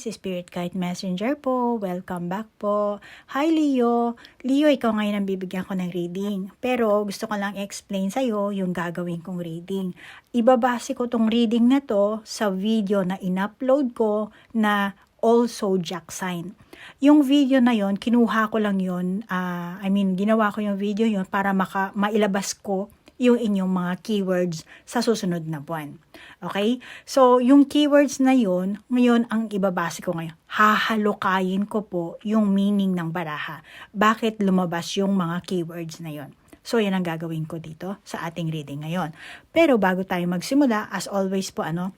guys, Spirit Guide Messenger po. Welcome back po. Hi Leo. Leo, ikaw ngayon ang bibigyan ko ng reading. Pero gusto ko lang explain sa'yo yung gagawin kong reading. Ibabase ko tong reading na to sa video na in-upload ko na also Jack sign. Yung video na yon kinuha ko lang yon uh, I mean, ginawa ko yung video yon para maka, mailabas ko yung inyong mga keywords sa susunod na buwan. Okay? So, yung keywords na yun, ngayon ang ibabase ko ngayon. Hahalukayin ko po yung meaning ng baraha. Bakit lumabas yung mga keywords na yun? So, yan ang gagawin ko dito sa ating reading ngayon. Pero bago tayo magsimula, as always po, ano,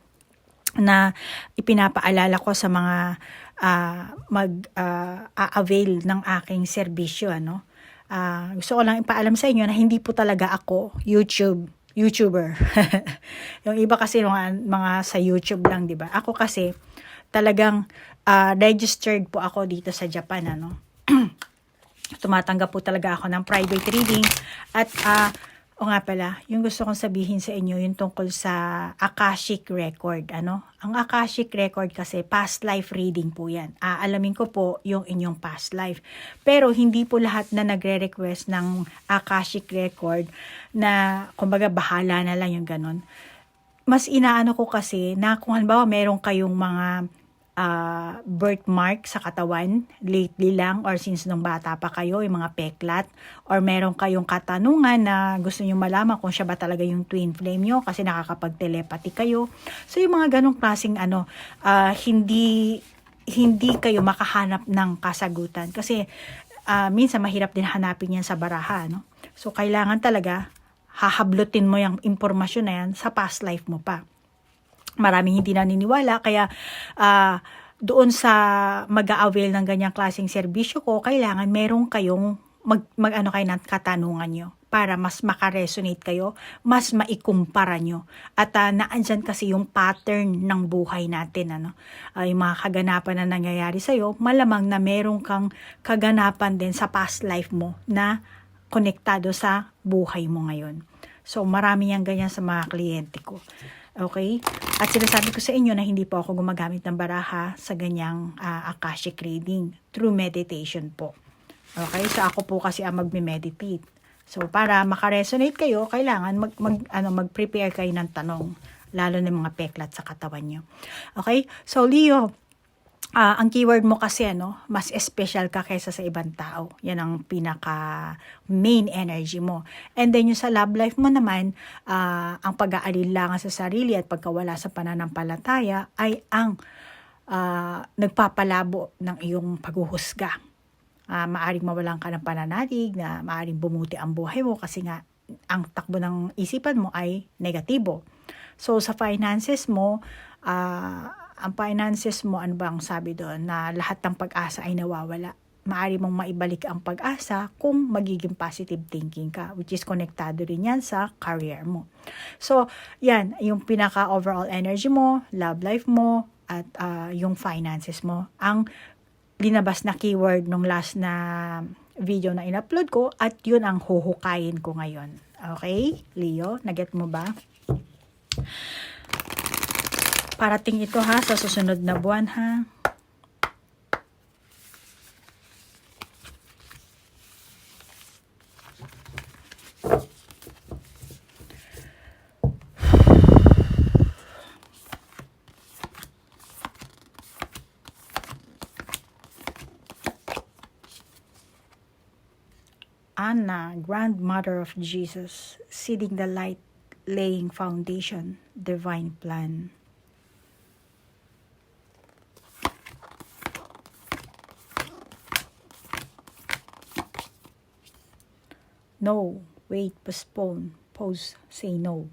na ipinapaalala ko sa mga uh, mag-avail uh, ng aking serbisyo, ano, uh, gusto ko lang ipaalam sa inyo na hindi po talaga ako YouTube YouTuber. yung iba kasi mga, mga sa YouTube lang, 'di ba? Ako kasi talagang uh, registered po ako dito sa Japan, ano. Tumatanggap po talaga ako ng private reading at uh, o nga pala, yung gusto kong sabihin sa inyo, yung tungkol sa Akashic Record. Ano? Ang Akashic Record kasi, past life reading po yan. Aalamin ko po yung inyong past life. Pero hindi po lahat na nagre-request ng Akashic Record na, kumbaga, bahala na lang yung ganun. Mas inaano ko kasi na kung halimbawa meron kayong mga uh, birthmark sa katawan lately lang or since nung bata pa kayo, yung mga peklat or meron kayong katanungan na gusto niyo malaman kung siya ba talaga yung twin flame nyo kasi nakakapag-telepathy kayo. So yung mga ganong klaseng ano, uh, hindi hindi kayo makahanap ng kasagutan kasi uh, minsan mahirap din hanapin yan sa baraha, no? So kailangan talaga hahablutin mo yung impormasyon na yan sa past life mo pa maraming hindi naniniwala kaya uh, doon sa mag-a-avail ng ganyang klaseng serbisyo ko, kailangan meron kayong mag, mag ano kayo ng katanungan nyo para mas makaresonate kayo, mas maikumpara nyo. At uh, naandyan kasi yung pattern ng buhay natin. Ano? Uh, yung mga kaganapan na nangyayari sa'yo, malamang na meron kang kaganapan din sa past life mo na konektado sa buhay mo ngayon. So marami yang ganyan sa mga kliyente ko. Okay? At sinasabi ko sa inyo na hindi po ako gumagamit ng baraha sa ganyang uh, Akashic reading through meditation po. Okay? So ako po kasi ang magme-meditate. So para makaresonate kayo, kailangan mag, mag ano mag-prepare kayo ng tanong lalo na mga peklat sa katawan nyo. Okay? So Leo, uh, ang keyword mo kasi ano, mas special ka kaysa sa ibang tao. Yan ang pinaka main energy mo. And then yung sa love life mo naman, uh, ang pag-aalinlangan sa sarili at pagkawala sa pananampalataya ay ang uh, nagpapalabo ng iyong paghuhusga. Uh, maaring mawalan ka ng pananalig na maaring bumuti ang buhay mo kasi nga ang takbo ng isipan mo ay negatibo. So sa finances mo, uh, ang finances mo, ano bang sabi doon, na lahat ng pag-asa ay nawawala. Maari mong maibalik ang pag-asa kung magiging positive thinking ka, which is konektado rin yan sa career mo. So, yan, yung pinaka-overall energy mo, love life mo, at uh, yung finances mo. Ang linabas na keyword nung last na video na in-upload ko at yun ang huhukayin ko ngayon. Okay, Leo? Naget mo ba? Parating ito ha sa susunod na buwan ha. Anna, grandmother of Jesus, seeding the light, laying foundation, divine plan. No, wait, postpone, pause, say no.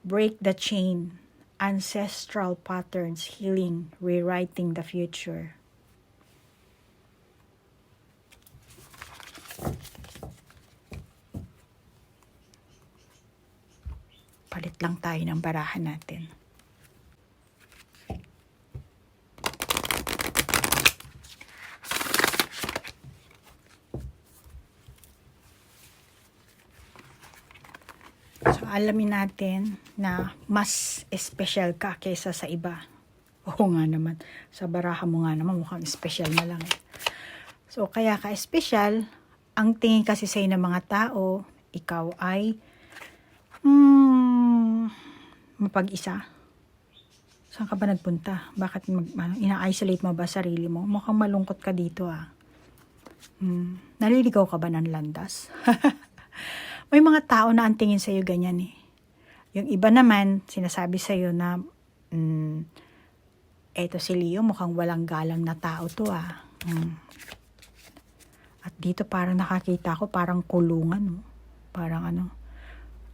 Break the chain, ancestral patterns, healing, rewriting the future. Palit lang tayo ng barahan natin. Alamin natin na mas special ka kaysa sa iba. Oo nga naman. Sa baraha mo nga naman, mukhang special na lang eh. So, kaya ka special, ang tingin kasi sa'yo ng mga tao, ikaw ay hmm, mapag-isa. Saan ka ba nagpunta? Bakit mag, ano, ina-isolate mo ba sarili mo? Mukhang malungkot ka dito ah. Hmm, naliligaw ka ba ng landas? May mga tao na ang tingin sa'yo ganyan eh. Yung iba naman, sinasabi sa'yo na, mm, eto si Leo, mukhang walang galang na tao to ah. Mm. At dito parang nakakita ko, parang kulungan. No? Parang ano,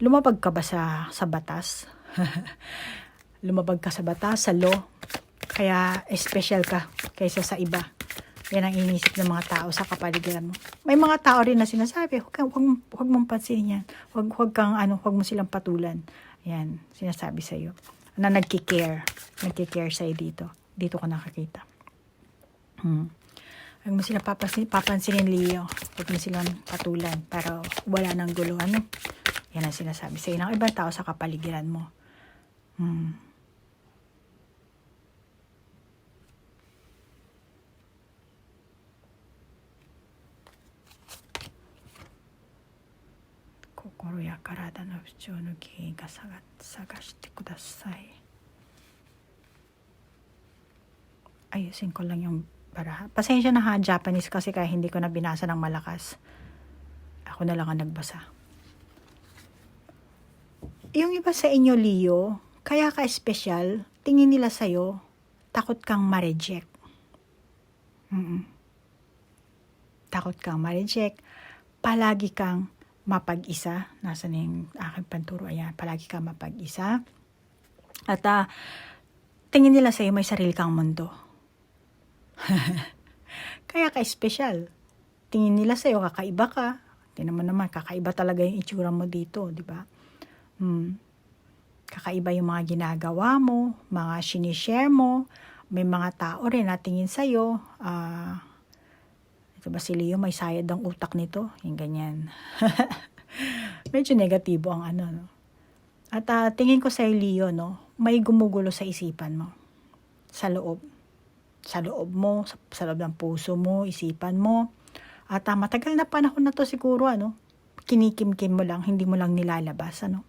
lumabag ka ba sa, sa batas? lumabag ka sa batas, sa law. Kaya special ka kaysa sa iba. Yan ang inisip ng mga tao sa kapaligiran mo. May mga tao rin na sinasabi, huwag, kang, huwag, huwag mong pansinin yan. Huwag, huwag kang, ano, huwag mo silang patulan. Yan, sinasabi sa'yo. Na nagkikare. Nagkikare sa'yo dito. Dito ko nakakita. Hmm. Huwag mo silang papansin, papansinin, Leo. Huwag mo silang patulan para wala nang gulo. Ano? Yan ang sinasabi sa'yo ng ibang tao sa kapaligiran mo. Hmm. Kokoro ya karada no fuchou no原因が探探してください。Ayusin ko lang yung baraha. Pasensya na ha, Japanese kasi kaya hindi ko na binasa ng malakas. Ako na lang ang nagbasa. Yung iba sa inyo, Leo, kaya ka special, tingin nila sa'yo, takot kang ma-reject. Mm-mm. Takot kang ma-reject. Palagi kang mapag-isa. Nasa na yung aking panturo? Ayan, palagi kang mapag-isa. At ah, tingin nila sa'yo may sarili kang mundo. Kaya ka special. Tingin nila sa'yo, kakaiba ka. Hindi naman naman, kakaiba talaga yung itsura mo dito, di ba? Hmm. Kakaiba yung mga ginagawa mo, mga sinishare mo. May mga tao rin na tingin sa'yo, ah, ba si Leo, may sayad ang utak nito? Yung ganyan. Medyo negatibo ang ano, no? At ah, tingin ko sa Leo, no, may gumugulo sa isipan mo. Sa loob sa loob mo, sa, sa loob ng puso mo, isipan mo. At uh, matagal na panahon na to siguro, ano, kinikimkim mo lang, hindi mo lang nilalabas, ano.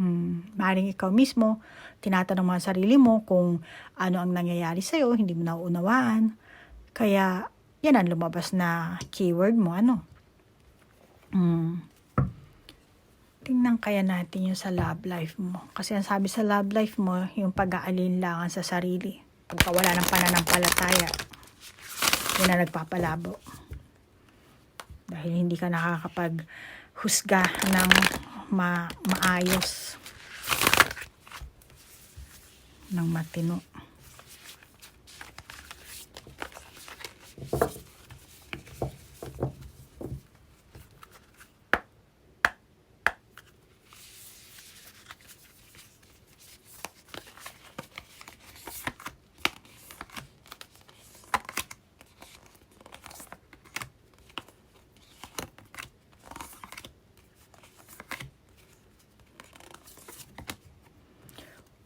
Hmm, maaaring ikaw mismo, tinatanong mo ang sarili mo kung ano ang nangyayari sa'yo, hindi mo nauunawaan. Kaya, yan ang lumabas na keyword mo, ano. Hmm. Tingnan kaya natin yung sa love life mo. Kasi ang sabi sa love life mo, yung pag-aalinlangan sa sarili pagka wala ng pananampalataya, yun na nagpapalabo. Dahil hindi ka nakakapag-husga ng ma maayos ng matino.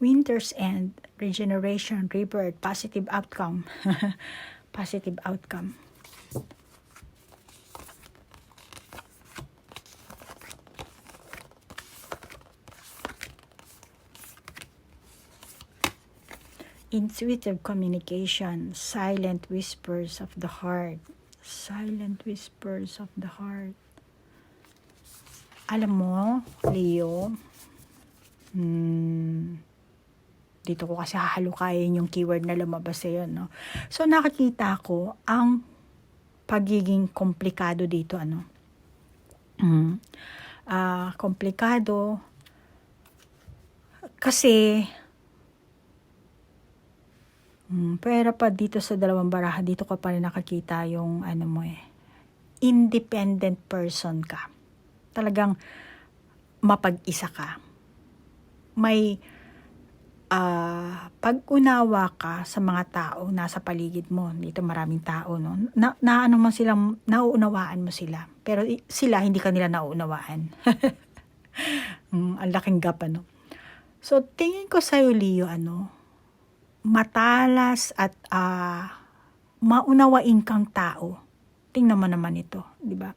Winter's end, regeneration, rebirth, positive outcome. positive outcome. Intuitive communication, silent whispers of the heart. Silent whispers of the heart. Alam mo, Leo, hmm, dito ko kasi hahalukayin yung keyword na lumabas sa yun, no? So, nakakita ko ang pagiging komplikado dito, ano? Mm. Uh, komplikado kasi mm, pero pa dito sa dalawang baraha, dito ko pa rin nakakita yung ano mo eh, independent person ka. Talagang mapag-isa ka. May uh, pag-unawa ka sa mga tao nasa paligid mo, dito maraming tao, no? Na, na ano man silang, nauunawaan mo sila. Pero sila, hindi ka nila nauunawaan. Mm, ang laking gap, ano. So, tingin ko sa'yo, Leo, ano, matalas at ah, maunawain kang tao. Tingnan mo naman ito, di ba?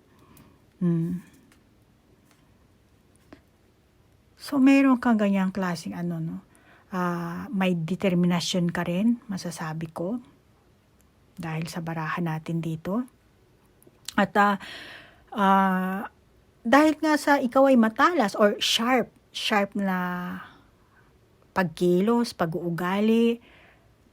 Hmm. So, meron kang ganyang klaseng ano, no? Ah, may determinasyon ka rin, masasabi ko. Dahil sa barahan natin dito. At ah, ah, dahil nga sa ikaw ay matalas or sharp, sharp na pagkilos, pag-uugali,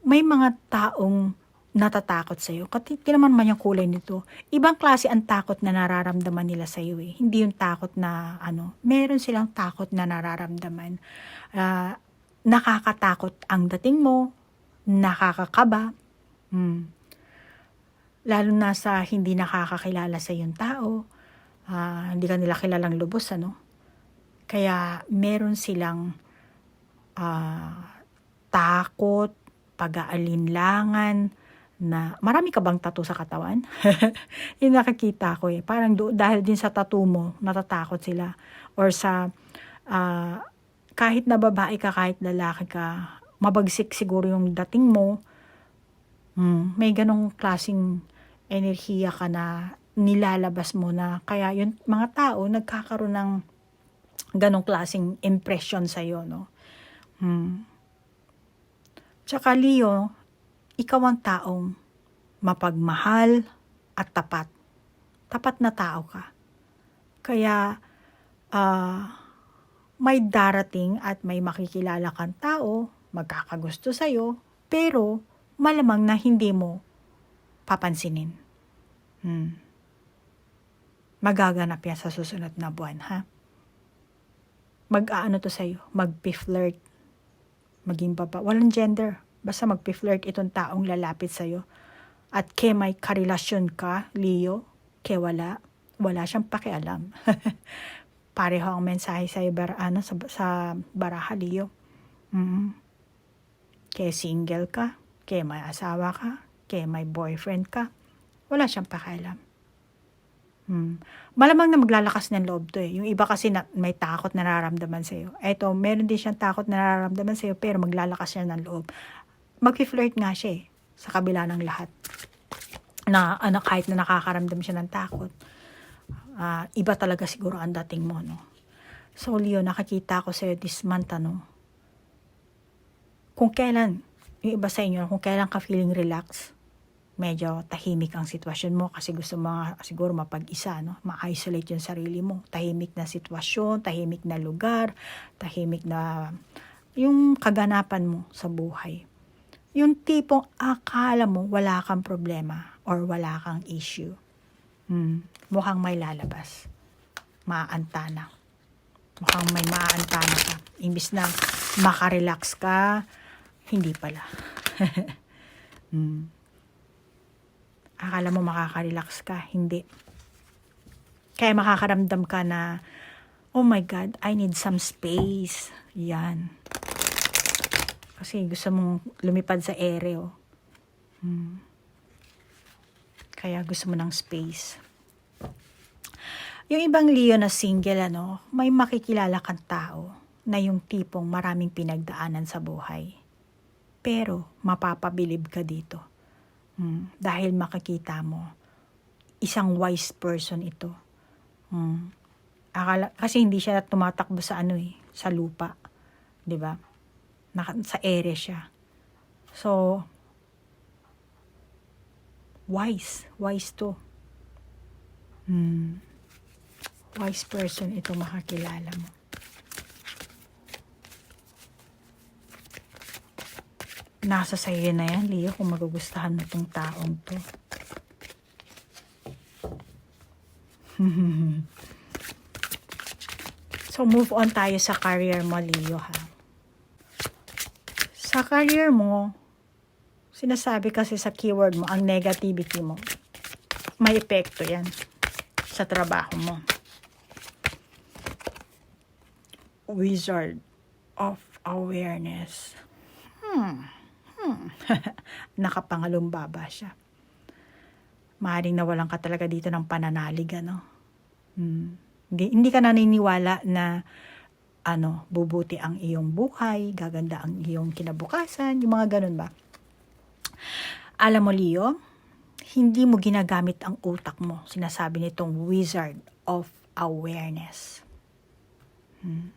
may mga taong natatakot sa'yo. Kasi naman man yung kulay nito. Ibang klase ang takot na nararamdaman nila sa'yo eh. Hindi yung takot na ano, meron silang takot na nararamdaman. Ah, nakakatakot ang dating mo, nakakakaba, hmm. lalo na sa hindi nakakakilala sa yung tao, ah, hindi ka nila kilalang lubos, ano? Kaya meron silang ah, takot, pag-aalinlangan, na marami ka bang tattoo sa katawan? yung nakikita ko eh. Parang do, dahil din sa tattoo mo, natatakot sila. Or sa, ah, kahit na babae ka, kahit lalaki ka, mabagsik siguro yung dating mo, hmm, may ganong klasing enerhiya ka na nilalabas mo na kaya yung mga tao nagkakaroon ng ganong klasing impression sa iyo no. Hmm. Tsaka Leo, ikaw ang taong mapagmahal at tapat. Tapat na tao ka. Kaya ah may darating at may makikilala kang tao, magkakagusto sa'yo, pero malamang na hindi mo papansinin. Hmm. Magaganap yan sa susunod na buwan, ha? Mag-aano to sa'yo? Mag-flirt. Maging baba. Walang gender. Basta mag-flirt itong taong lalapit sa'yo. At ke may karelasyon ka, Leo, ke wala. Wala siyang pakialam. pareho ang mensahe sa bar, ano, sa, sa baraha, Leo. Mm. Kaya single ka, kaya may asawa ka, kaya may boyfriend ka, wala siyang pakialam. Hmm. Malamang na maglalakas ng loob to eh. Yung iba kasi na, may takot na nararamdaman sa'yo. Eto, meron din siyang takot na nararamdaman sa'yo, pero maglalakas siya ng loob. Mag-flirt nga siya eh, sa kabila ng lahat. Na, ano, kahit na nakakaramdam siya ng takot uh, iba talaga siguro ang dating mo, no? So, Leo, nakakita ko sa'yo this month, ano? Kung kailan, yung iba sa inyo, kung kailan ka feeling relax, medyo tahimik ang sitwasyon mo kasi gusto mo siguro mapag-isa, no? Ma-isolate yung sarili mo. Tahimik na sitwasyon, tahimik na lugar, tahimik na yung kaganapan mo sa buhay. Yung tipong akala mo wala kang problema or wala kang issue. Hmm mukhang may lalabas. Maaantana. Mukhang may maaantana ka. Imbis na makarelax ka, hindi pala. hmm. Akala mo makakarelax ka, hindi. Kaya makakaramdam ka na, oh my God, I need some space. Yan. Kasi gusto mong lumipad sa ere, oh. Hmm. Kaya gusto mo ng space. Yung ibang Leo na single, ano, may makikilala kang tao na yung tipong maraming pinagdaanan sa buhay. Pero mapapabilib ka dito. Hmm, dahil makikita mo, isang wise person ito. Hmm. Akala, kasi hindi siya tumatakbo sa ano eh, sa lupa. 'Di ba? Sa ere siya. So, wise. Wise to. Hmm wise person ito makakilala mo. Nasa sayo na yan, Leo, kung magugustahan mo itong taong to. so, move on tayo sa career mo, Leo, ha? Sa career mo, sinasabi kasi sa keyword mo, ang negativity mo, may epekto yan sa trabaho mo. Wizard of Awareness. Hmm. Hmm. Nakapangalumbaba siya. Maaaring nawalan ka talaga dito ng pananalig, ano? Hmm. Hindi, hindi ka naniniwala na ano, bubuti ang iyong buhay, gaganda ang iyong kinabukasan, yung mga ganun ba. Alam mo, Leo, hindi mo ginagamit ang utak mo. Sinasabi nitong wizard of awareness. Hmm.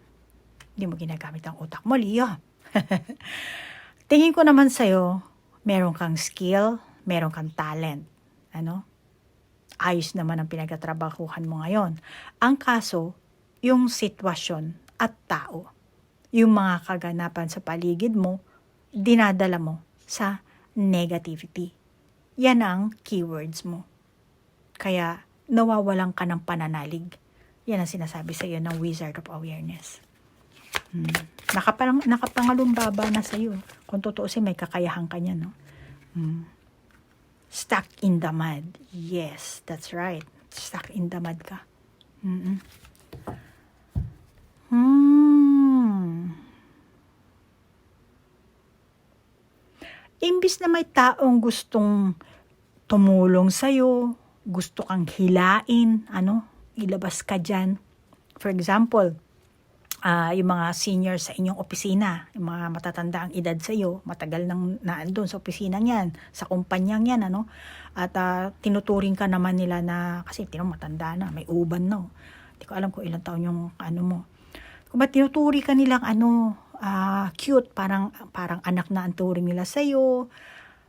Hindi mo ginagamit ang utak mo, Leo. Tingin ko naman sa'yo, meron kang skill, meron kang talent. Ano? Ayos naman ang pinagtatrabahuhan mo ngayon. Ang kaso, yung sitwasyon at tao. Yung mga kaganapan sa paligid mo, dinadala mo sa negativity. Yan ang keywords mo. Kaya nawawalan ka ng pananalig. Yan ang sinasabi sa iyo ng Wizard of Awareness. Hmm. Nakapang, nakapangalumbaba na sa iyo. Kung tutuusin, may kakayahan ka niya, no? Hmm. Stuck in the mud. Yes, that's right. Stuck in the mud ka. Mm-mm. Hmm. Imbis na may taong gustong tumulong sa'yo, gusto kang hilain, ano, ilabas ka dyan. For example, ah yung mga senior sa inyong opisina, yung mga matatanda ang edad sa iyo, matagal nang naandun sa opisina niyan, sa kumpanyang yan, ano, at ah, tinuturing ka naman nila na, kasi tinong matanda na, may uban no. Hindi ko alam kung ilang taon yung ano mo. Kung ba't tinuturi ka nilang ano, ah, cute, parang, parang anak na ang turing nila sa iyo,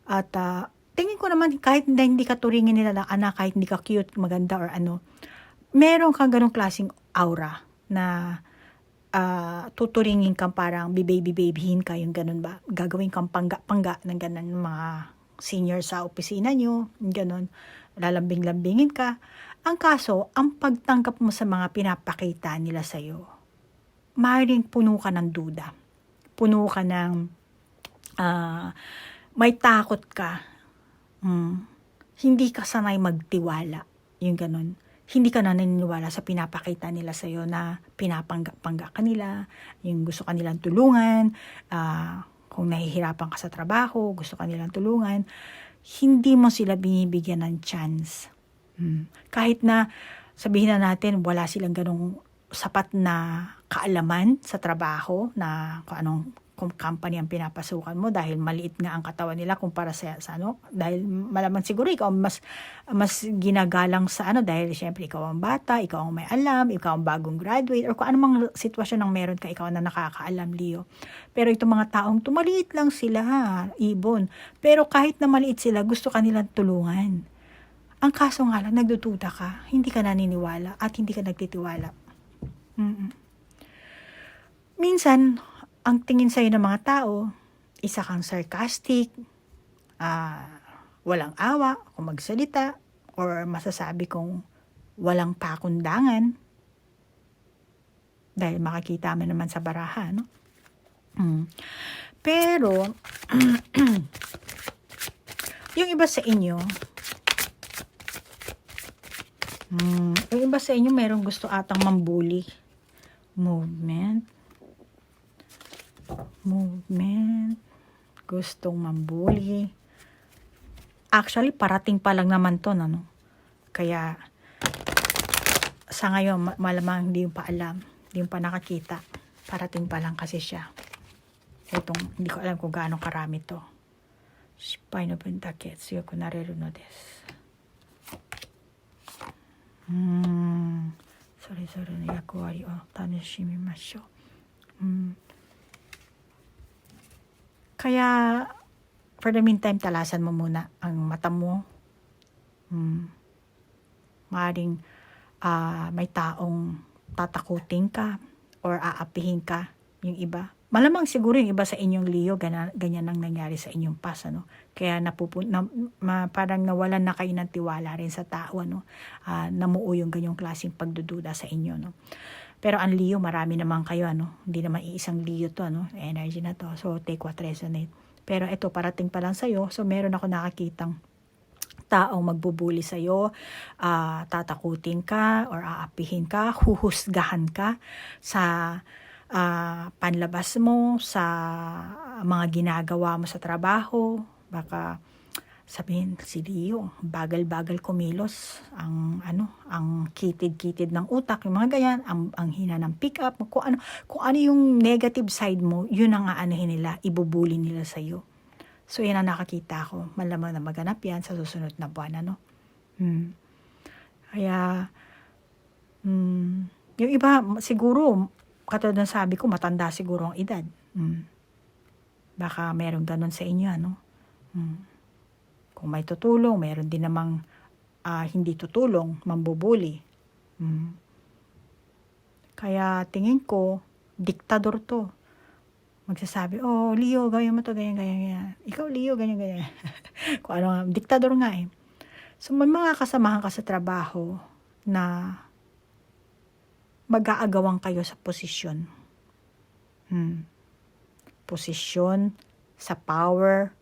at ah, tingin ko naman kahit hindi, hindi ka turingin nila na anak, kahit hindi ka cute, maganda or ano, meron kang ganong klaseng aura na ah, tuturingin kang parang bibaby-babyhin ka, yung ganun ba? Gagawin kang pangga-pangga ng ganun mga senior sa opisina nyo, ganun. Lalambing-lambingin ka. Ang kaso, ang pagtanggap mo sa mga pinapakita nila sa'yo, maaaring puno ka ng duda. Puno ka ng ah, may takot ka. Mm. Hindi ka sanay magtiwala. Yung ganun hindi ka na naniniwala sa pinapakita nila sa iyo na pinapangga-pangga ka nila, yung gusto ka nilang tulungan, ah, kung nahihirapan ka sa trabaho, gusto ka nilang tulungan, hindi mo sila binibigyan ng chance. Hmm. Kahit na sabihin na natin wala silang ganong sapat na kaalaman sa trabaho na kung anong kung company ang pinapasukan mo dahil maliit nga ang katawan nila kumpara sa, sa ano. Dahil malaman siguro ikaw mas mas ginagalang sa ano dahil syempre ikaw ang bata ikaw ang may alam ikaw ang bagong graduate or kung anumang sitwasyon ang meron ka ikaw na nakakaalam Leo. Pero itong mga taong tumaliit lang sila ibon. Pero kahit na maliit sila gusto ka nilang tulungan. Ang kaso nga lang nagdududa ka hindi ka naniniwala at hindi ka nagtitiwala Mm-mm. minsan ang tingin sa'yo ng mga tao, isa kang sarcastic, ah, walang awa kung magsalita, or masasabi kong walang pakundangan. Dahil makikita mo naman sa baraha, no? Mm. Pero, yung iba sa inyo, mm, yung iba sa inyo merong gusto atang mambuli. Movement movement, gustong mambuli. Actually, parating pa lang naman to, ano? Kaya, sa ngayon, malamang hindi pa alam, hindi pa nakakita. Parating pa lang kasi siya. Itong, hindi ko alam kung gaano karami to. Spine of Pentakets, yoku nareru no desu. Hmm. それぞれの役割を楽しみましょう。うん。kaya, for the meantime, talasan mo muna ang mata mo. Hmm. Maaring uh, may taong tatakutin ka or aapihin ka yung iba. Malamang siguro yung iba sa inyong Leo, ganyan, ganyan ang nangyari sa inyong past, ano? Kaya napupun, na, ma, parang nawalan na kayo ng tiwala rin sa tao, ano? Uh, namuo yung ganyong klaseng pagdududa sa inyo, no? Pero ang Leo, marami naman kayo, ano? Hindi naman iisang Leo to, ano? Energy na to. So, take what resonate. Pero ito, parating pa lang sa'yo. So, meron ako nakakitang taong magbubuli sa'yo, uh, tatakutin ka, or aapihin ka, huhusgahan ka sa uh, panlabas mo, sa mga ginagawa mo sa trabaho, baka sabihin si Leo, bagal-bagal kumilos, ang ano, ang kitid-kitid ng utak, yung mga ganyan, ang, ang hina ng pick up, kung ano, kung ano yung negative side mo, yun ang aanahin nila, ibubuli nila sa iyo. So yan ang nakakita ko. Malamang na maganap yan sa susunod na buwan, ano. Hmm. Kaya, hmm, yung iba, siguro, katulad ng sabi ko, matanda siguro ang edad. Hmm. Baka meron ganun sa inyo, ano. Hmm. Kung may tutulong, meron din namang ah, hindi tutulong, mambubuli. Mm. Kaya tingin ko, diktador to. Magsasabi, oh, Leo, gawin mo to, ganyan, ganyan, ganyan. Ikaw, Leo, ganyan, ganyan. Kung ano diktador nga eh. So, may mga kasamahan ka sa trabaho na mag-aagawan kayo sa posisyon. Hmm. Posisyon, sa power,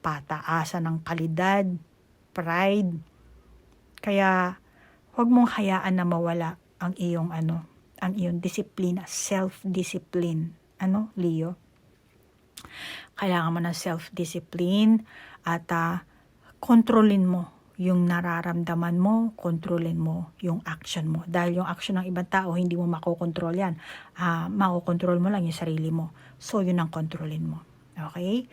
pataasan ng kalidad, pride. Kaya, huwag mong hayaan na mawala ang iyong ano, ang iyong disiplina, self-discipline. Ano, Leo? Kailangan mo ng self-discipline at ah, kontrolin mo yung nararamdaman mo, kontrolin mo yung action mo. Dahil yung action ng ibang tao, hindi mo makokontrol yan. Ah, makokontrol mo lang yung sarili mo. So, yun ang kontrolin mo. Okay?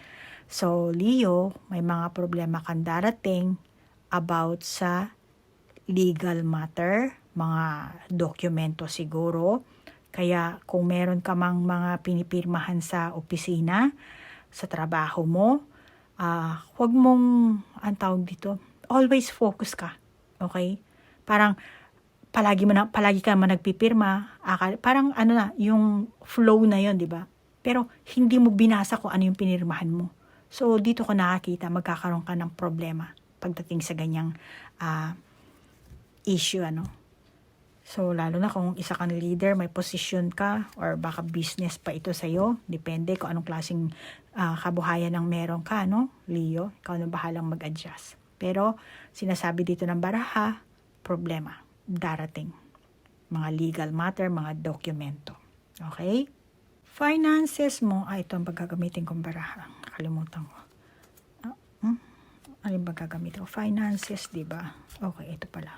So, Leo, may mga problema kang darating about sa legal matter, mga dokumento siguro. Kaya kung meron ka mang mga pinipirmahan sa opisina, sa trabaho mo, ah huwag mong, ang tawag dito, always focus ka. Okay? Parang, palagi mo na, palagi ka man akal, parang ano na, yung flow na yon di ba? Pero hindi mo binasa kung ano yung pinirmahan mo. So, dito ko nakakita, magkakaroon ka ng problema pagdating sa ganyang ah, issue, ano. So, lalo na kung isa kang leader, may position ka, or baka business pa ito sa'yo. Depende kung anong klaseng ah, kabuhayan ang meron ka, no? Leo, ikaw na bahalang mag-adjust. Pero, sinasabi dito ng baraha, problema, darating. Mga legal matter, mga dokumento. Okay? Finances mo, ah, ito ang paggagamitin kong baraha. Nakalimutan ko. Ah, hmm? Ano yung paggagamitin ko? Finances, di ba? Okay, ito pala.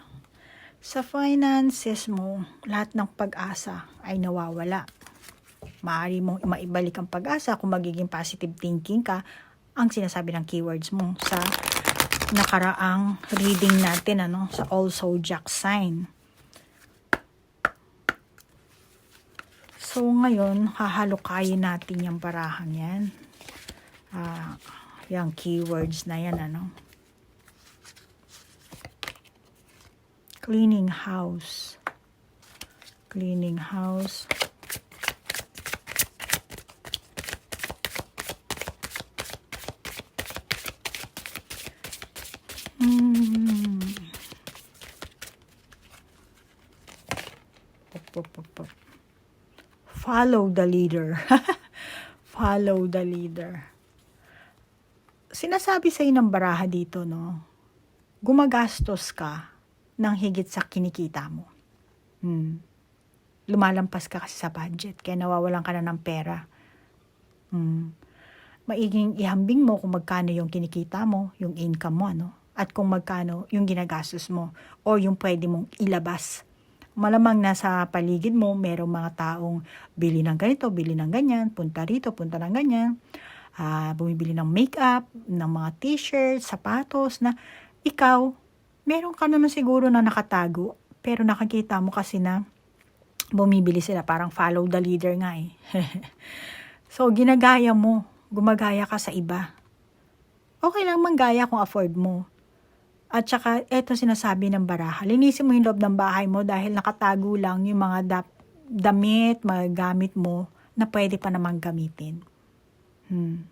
Sa finances mo, lahat ng pag-asa ay nawawala. Maaari mong maibalik ang pag-asa kung magiging positive thinking ka ang sinasabi ng keywords mo sa nakaraang reading natin ano sa also jack sign. So ngayon, hahalukayin natin yung barahan yan. Ah, yung keywords na yan ano. Cleaning house. Cleaning house. Follow the leader. Follow the leader. Sinasabi sa ng baraha dito, no? Gumagastos ka ng higit sa kinikita mo. Hmm. Lumalampas ka kasi sa budget, kaya nawawalan ka na ng pera. Hmm. Maiging ihambing mo kung magkano yung kinikita mo, yung income mo, ano? At kung magkano yung ginagastos mo o yung pwede mong ilabas. Malamang nasa paligid mo, merong mga taong bili ng ganito, bili ng ganyan, punta rito, punta ng ganyan. Ah, bumibili ng makeup, ng mga t-shirt, sapatos na ikaw, meron ka naman siguro na nakatago, pero nakakita mo kasi na bumibili sila, parang follow the leader nga eh. so, ginagaya mo, gumagaya ka sa iba. Okay lang manggaya kung afford mo. At saka, eto sinasabi ng baraha, linisin mo yung loob ng bahay mo dahil nakatago lang yung mga dap- damit, mga gamit mo na pwede pa namang gamitin. Hmm.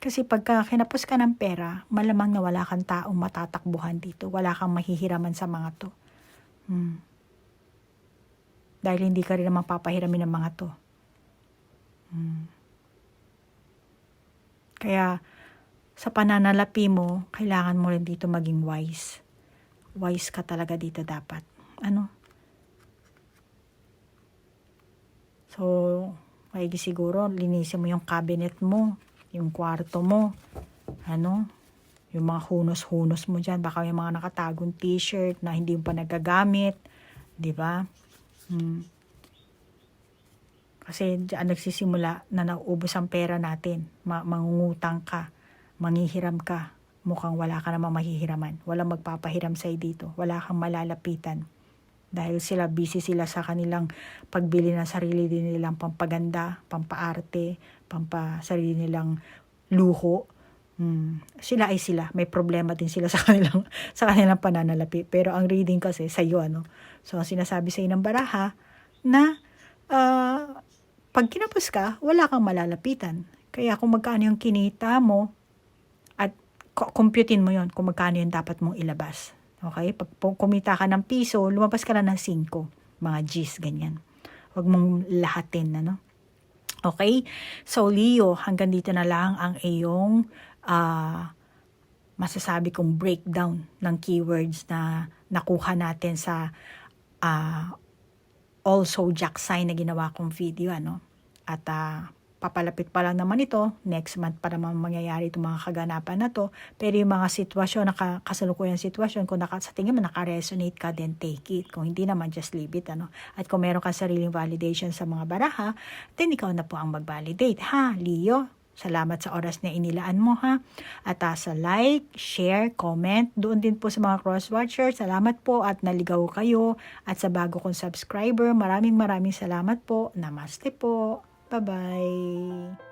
Kasi pagka kinapos ka ng pera, malamang na wala kang taong matatakbuhan dito. Wala kang mahihiraman sa mga to. Hmm. Dahil hindi ka rin naman papahiramin ng mga to. Hmm. Kaya, sa pananalapi mo, kailangan mo rin dito maging wise. Wise ka talaga dito dapat. Ano? So, maigi siguro, linisin mo yung cabinet mo, yung kwarto mo. ano, yung mga hunos-hunos mo dyan, baka yung mga nakatagong t-shirt na hindi mo pa nagagamit, di ba? Hmm. Kasi dyan nagsisimula na nauubos ang pera natin. Ma- mangungutang ka, manghihiram ka, mukhang wala ka namang mahihiraman. Walang magpapahiram sa'yo dito. Wala kang malalapitan. Dahil sila, busy sila sa kanilang pagbili ng sarili din nilang pampaganda, pampaarte, pampa sarili nilang luho. Hmm. Sila ay sila. May problema din sila sa kanilang, sa kanilang pananalapi. Pero ang reading kasi sa iyo, ano? So, ang sinasabi sa ng baraha na ah, pag kinapos ka, wala kang malalapitan. Kaya kung magkano yung kinita mo, computein mo yon kung magkano yung dapat mong ilabas. Okay? Pag kumita ka ng piso, lumabas ka lang ng 5. Mga G's, ganyan. Huwag mong lahatin, ano? Okay? So, Leo, hanggang dito na lang ang iyong ah, masasabi kong breakdown ng keywords na nakuha natin sa ah, also Jack sign na ginawa kong video ano at ah, papalapit pa lang naman ito next month pa naman mangyayari itong mga kaganapan na to pero yung mga sitwasyon naka, kasalukuyan sitwasyon kung naka, sa tingin mo naka-resonate ka then take it kung hindi naman just leave it ano at kung meron ka sariling validation sa mga baraha then ikaw na po ang mag-validate ha Leo Salamat sa oras na inilaan mo ha. At ah, sa like, share, comment, doon din po sa mga cross-watchers. Salamat po at naligaw kayo. At sa bago kong subscriber, maraming maraming salamat po. Namaste po. Bye-bye.